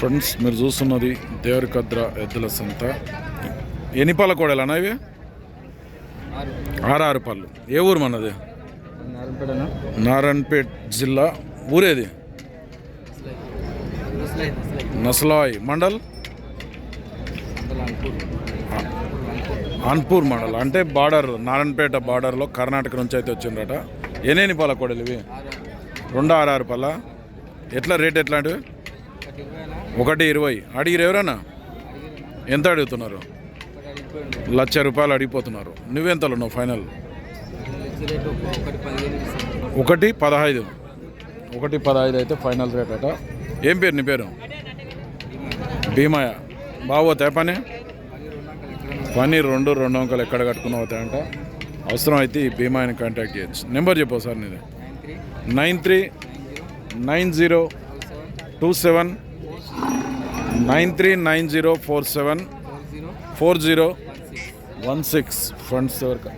Friends మీరు చూస్తున్నది దేవరికద్ర ఎద్దుల సంత. ఎన్ని పళ్ళ కోడలు ఇవి? ఆరు ఆరు పళ్ళు. ఏ ఊరు మనది? నారాయణపేట్ జిల్లా. ఊరేది? నసలాయ్. మండల్? అన్పూర్ మండల్. అంటే బార్డర్ నారాయణపేట బార్డర్లో కర్ణాటక నుంచి అయితే వచ్చిందట ఎన్ని పాల కోడలు ఇవి? రెండు ఆరు ఆరు పళ్ళ. ఎట్లా రేట్ ఎట్లాంటివి? ఒకటి ఇరవై. అడిగిరు ఎవరన్నా? ఎంత అడుగుతున్నారు? లక్ష రూపాయలు అడిగిపోతున్నారు. నువ్వెంతలు ఉన్నావు ఫైనల్? ఒకటి పదహైదు. ఒకటి పదహైదు అయితే ఫైనల్ రేట్ అట. ఏం పేరు నీ పేరు? భీమాయ బాగోతాయి పని? పని రెండు రెండు అంకలు ఎక్కడ కట్టుకున్నావు అవుతాయంట అవసరం అయితే ఈ భీమాయని కాంటాక్ట్ చేయొచ్చు. నెంబర్ చెప్పు సార్ నీది. Nine three nine zero two seven nine three nine zero four seven four zero one six friends వరకు